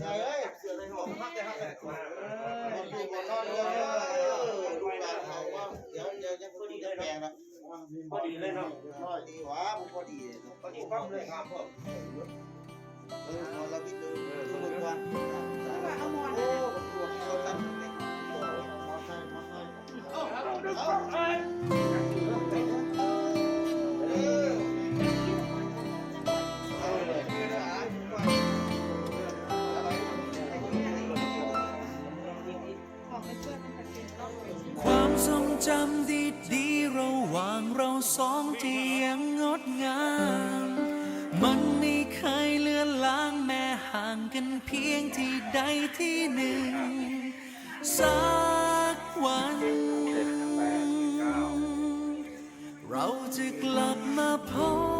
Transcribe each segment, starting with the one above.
ใช่เอ้ยเสือในห้องพักแต่พักแต่คนอยู่บนนอนเรือลูกหลานเขาว่าเดี๋ยวเดี๋ยวจะพอดีได้แปลงนะพอดีเลยเนาะพอดีวะผมพอดีพอดีปั๊บเลยครับพ่อเออพอเราพี่ดูดูบนวันว่าเอาหมอนโอ้ผมดูเขาตั้งแต่มอไซค์มอไซค์เอาเจำดีดีระหว่างเราสองที่ยังงดงาม มันไม่เคยเลือนลางแม้ห่างกันเพียงที่ใดที่หนึ่ง สักวัน เราจะกลับมาพบ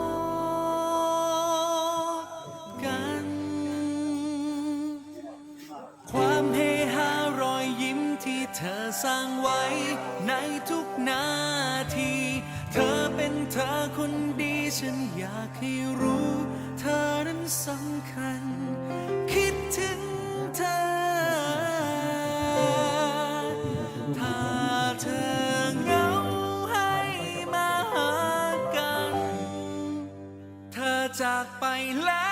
สร้างไว้ในทุกนาที เธอเป็นเธอคนดี ฉันอยากให้รู้ เธอนั้นสำคัญ คิดถึงเธอ ถ้าเธอเหงาให้มาหากัน เธอจากไปแล้ว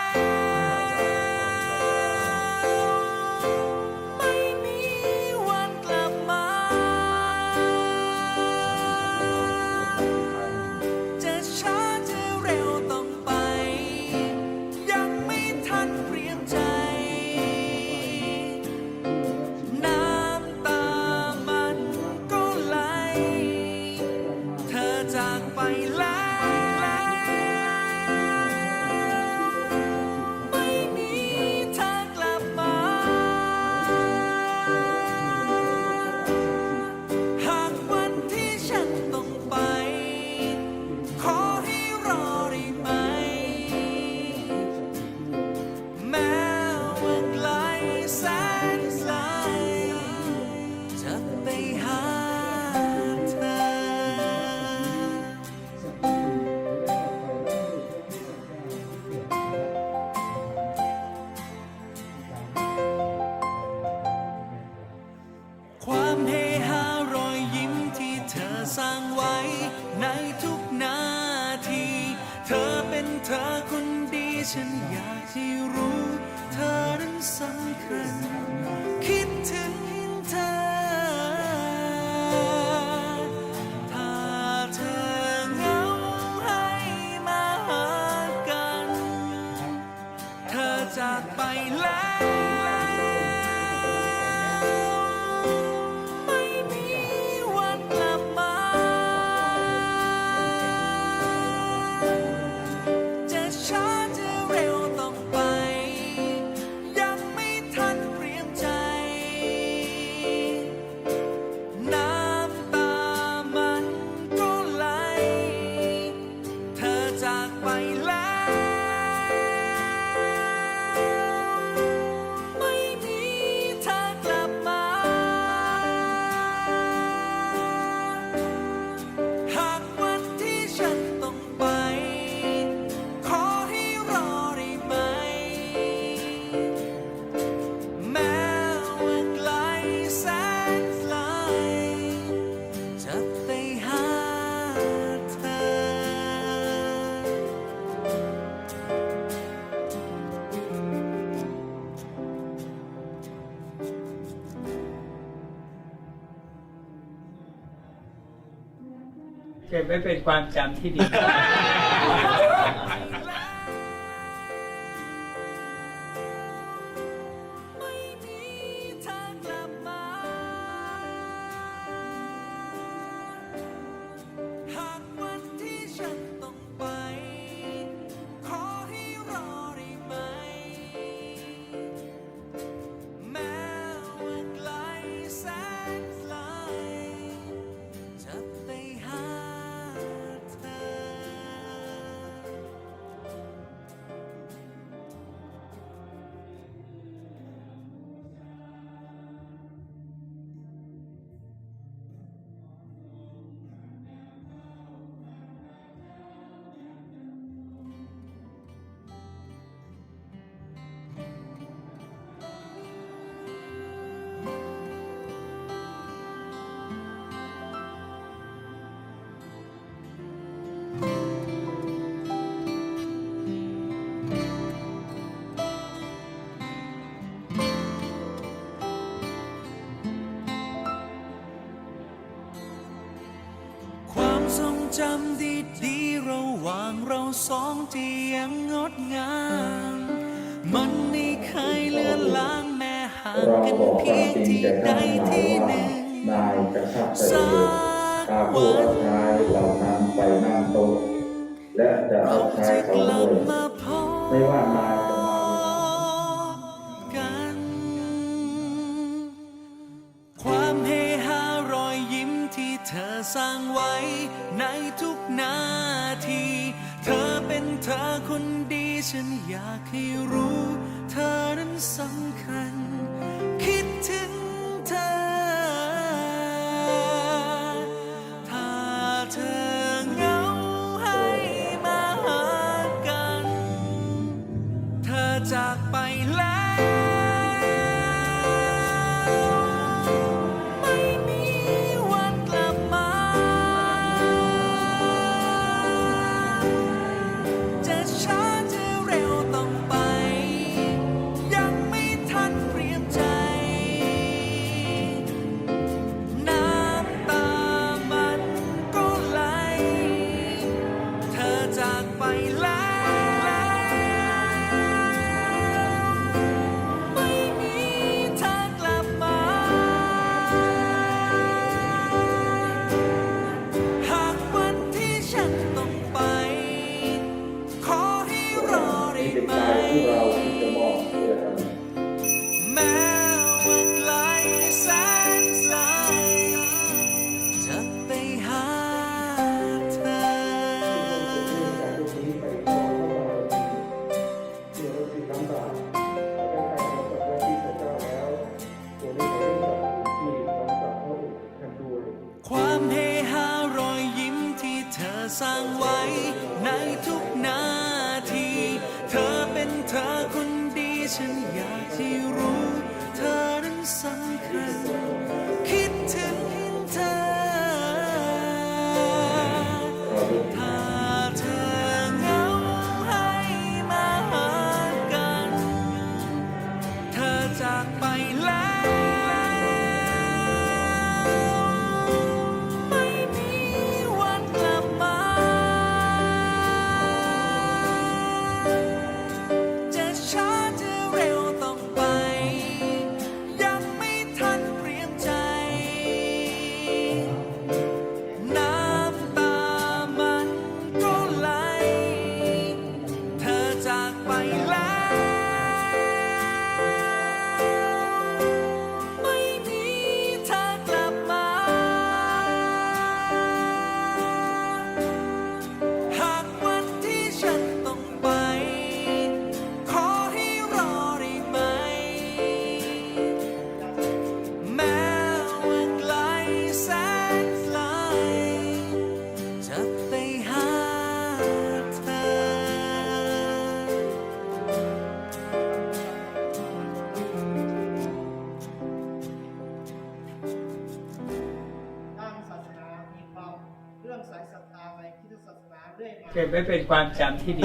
สร้างไว้ในทุกนาที เธอเป็นเธอคนดี ฉันอยากให้รู้ เธอนั้นสำคัญ ไว้เป็นความจำที่ดี จำดีๆระหว่างเราสองที่ยังงดงาม มันไม่เคยเลือนลางแม้ห่างเรากันบอกคเพีวายมงจริงที่แก่ใดท่านที่นายหนึ่งว่านายกษัตริย์เสด็จพาผู้รับใช้เหล่านั้นไปนั่งโต๊ะและจะเราเอาใช้จะเขากลัด้บวยมาพบไม่ว่านาย สร้างไว้ในทุกนาที เธอเป็นเธอคนดี ฉันอยากที่รู้ เธอนั้นสำคัญ คิดถึงเธอ รื่องสายศรัทธาในคริสตศาสนาเรื่อยมา เก็บไว้เป็นความจำที่ดี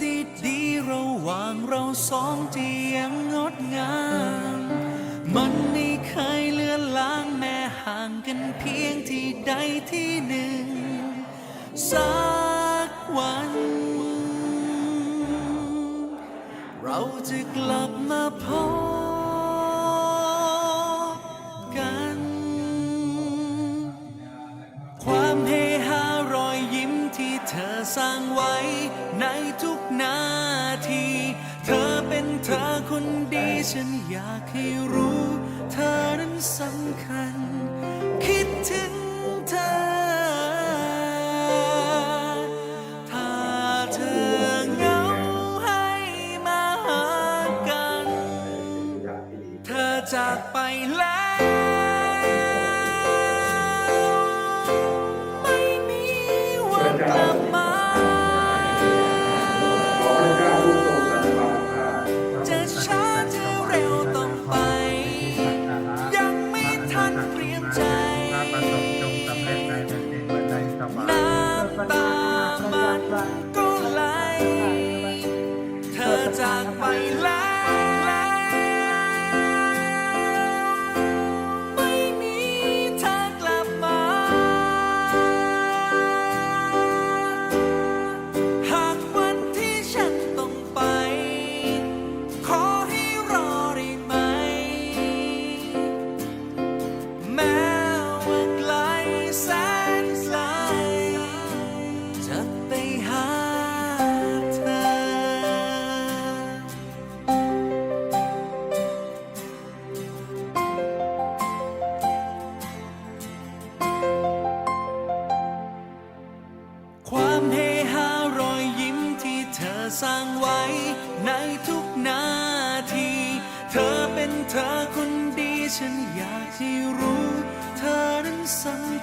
ว่างเราสองที่ยังงดงาม มันไม่เคยเลือนลางแม้ห่างกันเพียงที่ใดที่หนึ่ง สักวัน เราจะกลับมาพบกัน ความเฮฮารอยยิ้มที่เธอสร้างไวในทุก คนดีฉันอยากให้รู้ เธอนั้นสำคัญ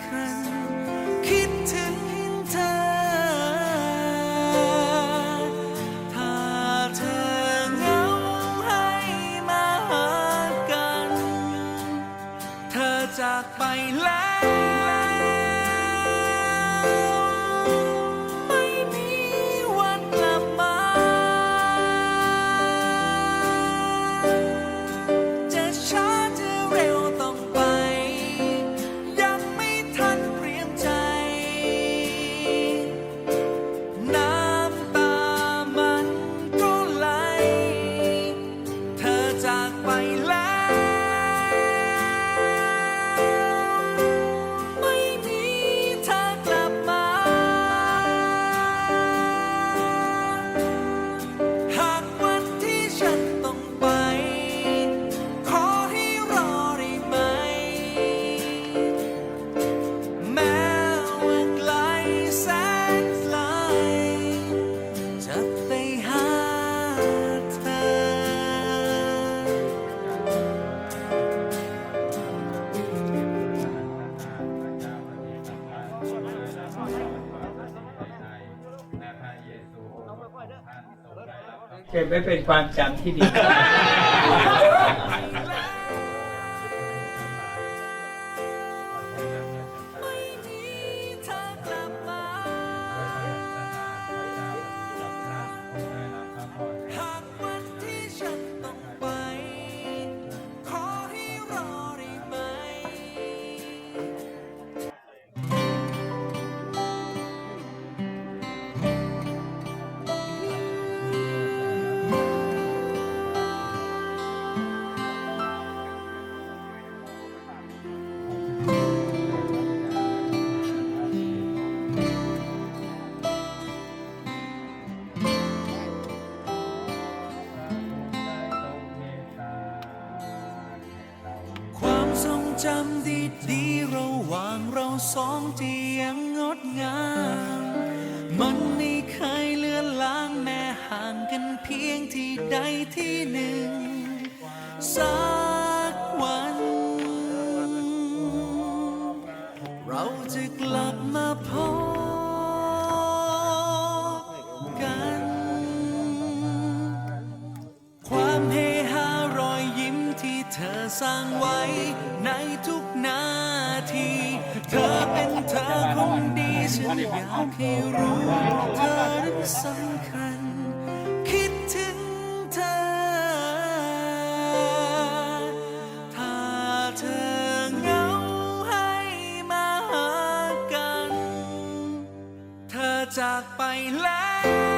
secret. ไว้เป็นความจำที่ดี จำดีดีระหว่างเราสองที่ยังงดงาม มันไม่เคยเลือนลางแม่ห่างกันเพียงที่ใดที่หนึ่งสา อยากให้รู้เธอนั้นสำคัญ คิดถึงเธอ ถ้าเธอเงาให้มากัน เธอจากไปแล้ว